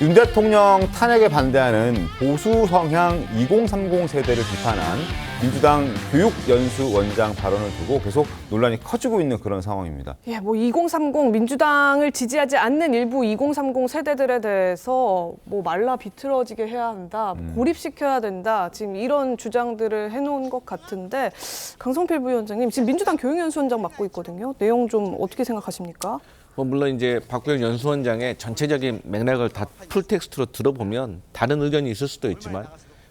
윤 대통령 탄핵에 반대하는 보수 성향 2030 세대를 비판한 민주당 교육연수원장 발언을 두고 계속 논란이 커지고 있는 그런 상황입니다. 예, 뭐 2030 민주당을 지지하지 않는 일부 2030 세대들에 대해서 뭐 말라 비틀어지게 해야 한다, 고립시켜야 된다, 지금 이런 주장들을 해놓은 것 같은데 강성필 부위원장님 지금 민주당 교육연수원장 맡고 있거든요. 내용 좀 어떻게 생각하십니까? 뭐 물론 이제 박구영 연수원장의 전체적인 맥락을 다 풀텍스트로 들어보면 다른 의견이 있을 수도 있지만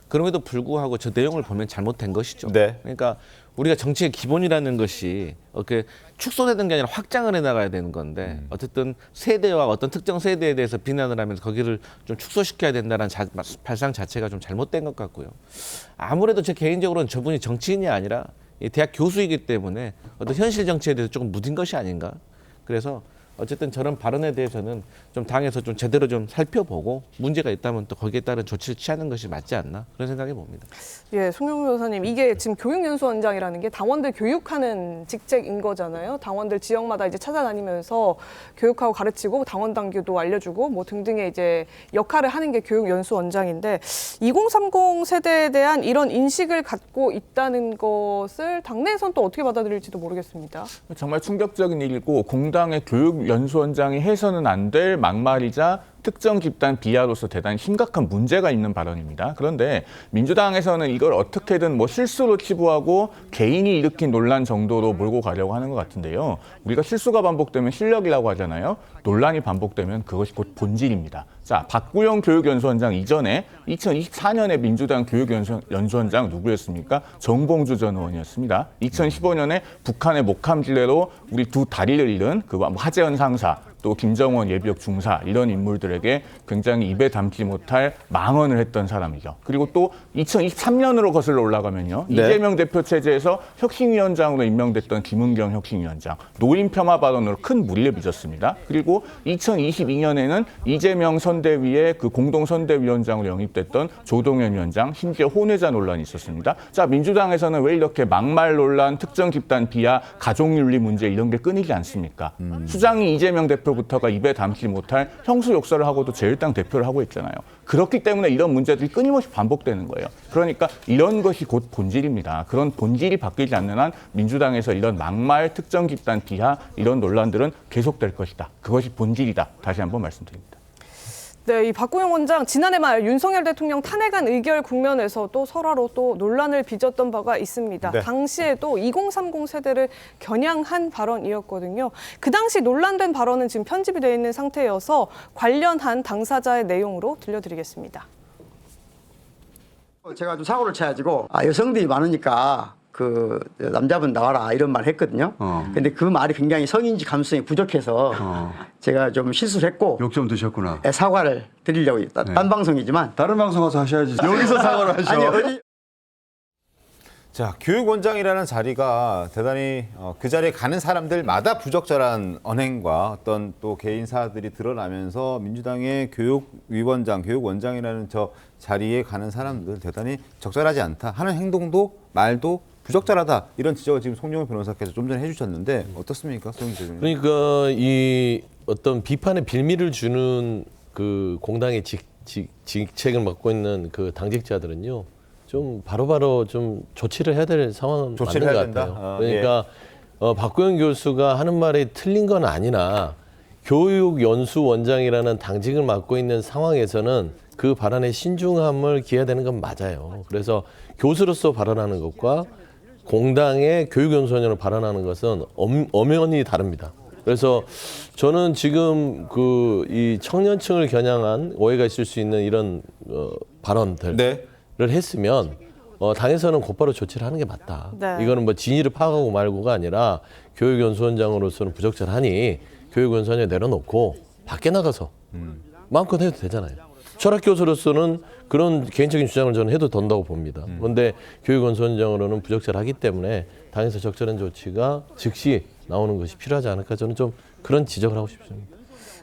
그럼에도 불구하고 저 내용을 보면 잘못된 것이죠. 네. 그러니까 우리가 정치의 기본이라는 것이 이렇게 축소되는 게 아니라 확장을 해 나가야 되는 건데 어쨌든 세대와 어떤 특정 세대에 대해서 비난을 하면서 거기를 좀 축소시켜야 된다는 자, 발상 자체가 좀 잘못된 것 같고요. 아무래도 제 개인적으로는 저분이 정치인이 아니라 이 대학 교수이기 때문에 어떤 현실 정치에 대해서 조금 무딘 것이 아닌가. 그래서 어쨌든 저런 발언에 대해서는 좀 당에서 좀 제대로 좀 살펴보고 문제가 있다면 또 거기에 따른 조치를 취하는 것이 맞지 않나 그런 생각이 봅니다. 예, 송영 변호사님, 이게 지금 교육연수원장이라는 게 당원들 교육하는 직책인 거잖아요. 당원들 지역마다 이제 찾아다니면서 교육하고 가르치고 당원 당규도 알려주고 뭐 등등의 이제 역할을 하는 게 교육연수원장인데 2030 세대에 대한 이런 인식을 갖고 있다는 것을 당내에선 또 어떻게 받아들일지도 모르겠습니다. 정말 충격적인 일이고 공당의 교육 연수원장이 해서는 안 될 막말이자 특정 집단 비하로서 대단히 심각한 문제가 있는 발언입니다. 그런데 민주당에서는 이걸 어떻게든 뭐 실수로 치부하고 개인이 일으킨 논란 정도로 몰고 가려고 하는 것 같은데요. 우리가 실수가 반복되면 실력이라고 하잖아요. 논란이 반복되면 그것이 곧 본질입니다. 자, 박구영 교육연수원장 이전에 2024년에 민주당 교육연수원장 누구였습니까? 정봉주 전 의원이었습니다. 2015년에 북한의 목함질레로 우리 두 다리를 잃은 그 하재현 상사 또 김정원 예비역 중사 이런 인물들에게 굉장히 입에 담지 못할 망언을 했던 사람이죠. 그리고 또 2023년으로 거슬러 올라가면요. 네. 이재명 대표 체제에서 혁신위원장으로 임명됐던 김은경 혁신위원장 노인 폄하 발언으로 큰 무리를 빚었습니다. 그리고 2022년에는 이재명 선대위의 그 공동 선대위원장으로 영입됐던 조동현 위원장 심지어 혼외자 논란이 있었습니다. 자 민주당에서는 왜 이렇게 막말 논란, 특정 집단 비하, 가족윤리 문제 이런 게 끊이지 않습니까? 수장이 이재명 대표 부터가 입에 담지 못할 형수 욕설을 하고도 제일당 대표를 하고 있잖아요. 그렇기 때문에 이런 문제들이 끊임없이 반복되는 거예요. 그러니까 이런 것이 곧 본질입니다. 그런 본질이 바뀌지 않는 한 민주당에서 이런 막말, 특정 집단 비하 이런 논란들은 계속될 것이다. 그것이 본질이다. 다시 한번 말씀드립니다. 네, 이 박구영 원장 지난해 말 윤석열 대통령 탄핵안 의결 국면에서 또 설화로 또 논란을 빚었던 바가 있습니다. 네. 당시에도 2030 세대를 겨냥한 발언이었거든요. 그 당시 논란된 발언은 지금 편집이 되어 있는 상태여서 관련한 당사자의 내용으로 들려드리겠습니다. 제가 좀 사고를 쳐가지고 아, 여성들이 많으니까 그 남자분 나와라 이런 말 했거든요. 어. 근데 그 말이 굉장히 성인지 감수성이 부족해서 어. 제가 좀 실수를 했고 욕 좀 드셨구나. 예, 사과를 드리려고 딴, 네. 딴 방송이지만 다른 방송 가서 하셔야지. 여기서 사과를 하셔. 아니 어디 자, 교육원장이라는 자리가 대단히 어, 그 자리에 가는 사람들마다 부적절한 언행과 어떤 또 개인사들이 드러나면서 민주당의 교육위원장, 교육원장이라는 저 자리에 가는 사람들 대단히 적절하지 않다 하는 행동도 말도 부적절하다 이런 지적을 지금 송영호 변호사께서 좀 전에 해주셨는데 어떻습니까, 송영호 대표님? 그러니까 이 어떤 비판의 빌미를 주는 그 공당의 직, 직, 직책을 맡고 있는 그 당직자들은요 좀 바로바로 좀 조치를 해야 될 상황은 조치를 맞는 해야 것 된다? 같아요. 아, 그러니까 어, 박구영 교수가 하는 말이 틀린 건 아니나 교육연수원장이라는 당직을 맡고 있는 상황에서는 그 발언의 신중함을 기해야 되는 건 맞아요. 그래서 교수로서 발언하는 것과 공당의 교육연수원장으로 발언하는 것은 엄, 엄연히 다릅니다. 그래서 저는 지금 그 이 청년층을 겨냥한 오해가 있을 수 있는 이런 어, 발언들을 네. 했으면 어, 당에서는 곧바로 조치를 하는 게 맞다. 네. 이거는 뭐 진위를 파악하고 말고가 아니라 교육연수원장으로서는 부적절하니 교육연수원장 내려놓고 밖에 나가서 마음껏 해도 되잖아요. 철학 교수로서는 그런 개인적인 주장을 저는 해도 된다고 봅니다. 그런데 교육원수원장으로는 부적절하기 때문에 당에서 적절한 조치가 즉시 나오는 것이 필요하지 않을까 저는 좀 그런 지적을 하고 싶습니다.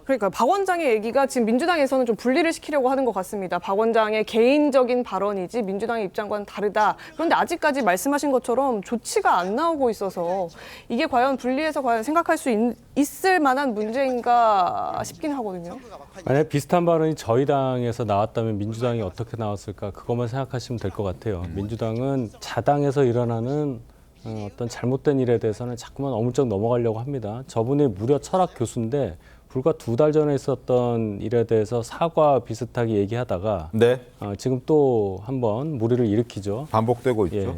그러니까 박 원장의 얘기가 지금 민주당에서는 좀 분리를 시키려고 하는 것 같습니다. 박 원장의 개인적인 발언이지 민주당의 입장과는 다르다. 그런데 아직까지 말씀하신 것처럼 조치가 안 나오고 있어서 이게 과연 분리해서 과연 생각할 수 있, 있을 만한 문제인가 싶긴 하거든요. 만약 비슷한 발언이 저희 당에서 나왔다면 민주당이 어떻게 나왔을까 그것만 생각하시면 될 것 같아요. 민주당은 자당에서 일어나는 어, 어떤 잘못된 일에 대해서는 자꾸만 어물쩍 넘어가려고 합니다. 저분이 무려 철학 교수인데 불과 두 달 전에 있었던 일에 대해서 사과 비슷하게 얘기하다가 네, 어, 지금 또 한번 무리를 일으키죠. 반복되고 있죠. 예.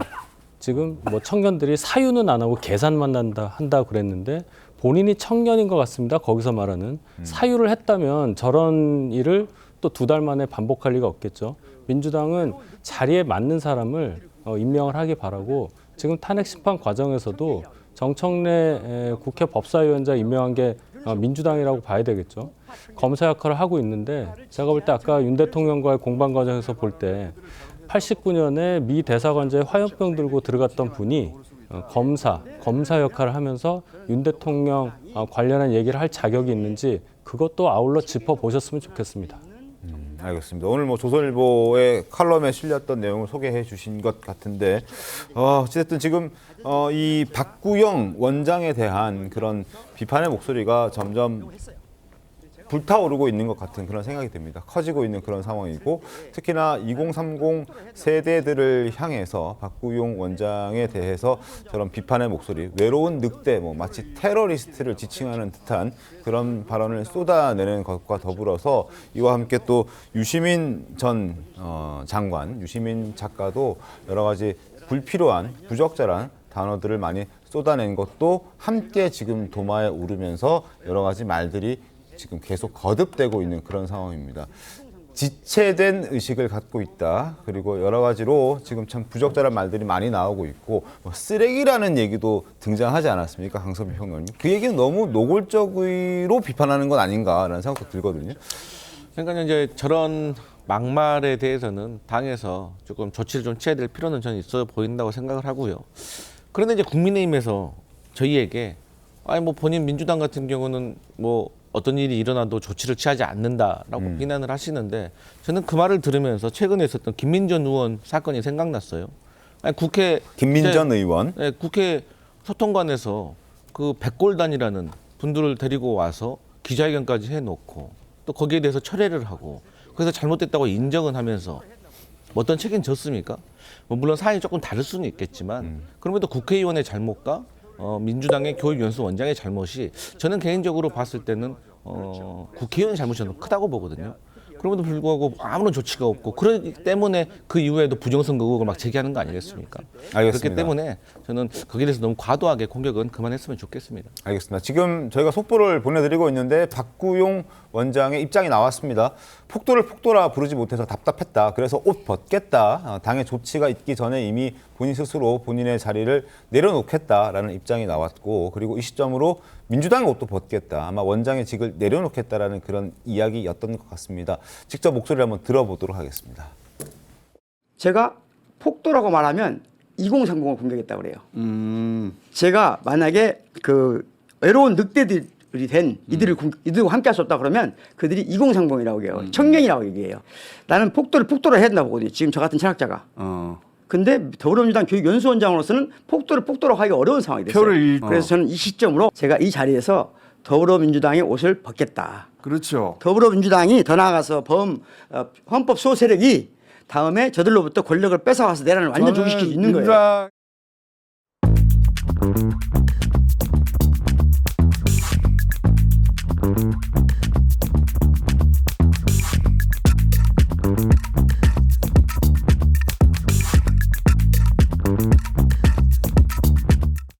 지금 뭐 청년들이 사유는 안 하고 계산만 한다 한다 그랬는데 본인이 청년인 것 같습니다. 거기서 말하는 사유를 했다면 저런 일을 또 두 달 만에 반복할 리가 없겠죠. 민주당은 자리에 맞는 사람을 어, 임명을 하기 바라고 지금 탄핵 심판 과정에서도 정청래 에, 국회 법사위원장 임명한 게 어, 민주당이라고 봐야 되겠죠. 검사 역할을 하고 있는데 제가 볼 때 아까 윤 대통령과의 공방 과정에서 볼 때 89년에 미 대사관자에 화염병 들고 들어갔던 분이 어, 검사, 검사 역할을 하면서 윤 대통령 어, 관련한 얘기를 할 자격이 있는지 그것도 아울러 짚어보셨으면 좋겠습니다. 알겠습니다. 오늘 뭐 조선일보의 칼럼에 실렸던 내용을 소개해 주신 것 같은데, 어, 어쨌든 지금 어, 이 박구영 원장에 대한 그런 비판의 목소리가 점점 불타오르고 있는 것 같은 그런 생각이 듭니다. 커지고 있는 그런 상황이고 특히나 2030 세대들을 향해서 박구용 원장에 대해서 저런 비판의 목소리, 외로운 늑대, 뭐 마치 테러리스트를 지칭하는 듯한 그런 발언을 쏟아내는 것과 더불어서 이와 함께 또 유시민 전 어, 장관, 유시민 작가도 여러 가지 불필요한 부적절한 단어들을 많이 쏟아낸 것도 함께 지금 도마에 오르면서 여러 가지 말들이 지금 계속 거듭되고 있는 그런 상황입니다. 지체된 의식을 갖고 있다. 그리고 여러 가지로 지금 참 부적절한 말들이 많이 나오고 있고 뭐 쓰레기라는 얘기도 등장하지 않았습니까, 강섭희 평론님? 그 얘기는 너무 노골적으로 비판하는 건 아닌가라는 생각도 들거든요. 그러니까 이제 저런 막말에 대해서는 당에서 조금 조치를 좀 취해야 될 필요는 저는 있어 보인다고 생각을 하고요. 그런데 이제 국민의힘에서 저희에게 아니 뭐 본인 민주당 같은 경우는 뭐 어떤 일이 일어나도 조치를 취하지 않는다라고 비난을 하시는데 저는 그 말을 들으면서 최근에 있었던 김민전 의원 사건이 생각났어요. 아니 국회 김민전 의원. 네, 국회 소통관에서 그 백골단이라는 분들을 데리고 와서 기자회견까지 해놓고 또 거기에 대해서 철회를 하고 그래서 잘못됐다고 인정은 하면서 뭐 어떤 책임 졌습니까? 뭐 물론 사안이 조금 다를 수는 있겠지만 그럼에도 국회의원의 잘못과 어, 민주당의 교육연수 원장의 잘못이 저는 개인적으로 봤을 때는 어, 국회의원의 잘못이 저는 크다고 보거든요. 그럼에도 불구하고 아무런 조치가 없고 그렇기 때문에 그 이후에도 부정선거 의혹을 막 제기하는 거 아니겠습니까? 알겠습니다. 그렇기 때문에 저는 거기에 대해서 너무 과도하게 공격은 그만했으면 좋겠습니다. 알겠습니다. 지금 저희가 속보를 보내드리고 있는데 박구용 원장의 입장이 나왔습니다. 폭도를 폭도라 부르지 못해서 답답했다. 그래서 옷 벗겠다. 어, 당의 조치가 있기 전에 이미 본인 스스로 본인의 자리를 내려놓겠다라는 입장이 나왔고 그리고 이 시점으로 민주당의 옷도 벗겠다. 아마 원장의 직을 내려놓겠다라는 그런 이야기였던 것 같습니다. 직접 목소리를 한번 들어보도록 하겠습니다. 제가 폭도라고 말하면 2030을 공격했다고 그래요. 음. 제가 만약에 그 외로운 늑대들이 된 이들을 공- 이들과 함께 할 수 없다 그러면 그들이 2030이라고 해요. 청년이라고 얘기해요. 나는 폭도를 폭도로 해야 된다고 보거든요. 지금 저 같은 철학자가. 어. 근데 더불어민주당 교육연수원장으로서는 폭도를 폭도로 하기 어려운 상황이 됐어요. 표를 잃- 그래서 어. 저는 이 시점으로 제가 이 자리에서 더불어민주당의 옷을 벗겠다. 그렇죠. 더불어민주당이 더 나아가서 범 어, 헌법 수호 세력이 다음에 저들로부터 권력을 뺏어와서 내란을 완전 종식시키고 있는 거예요. 민주당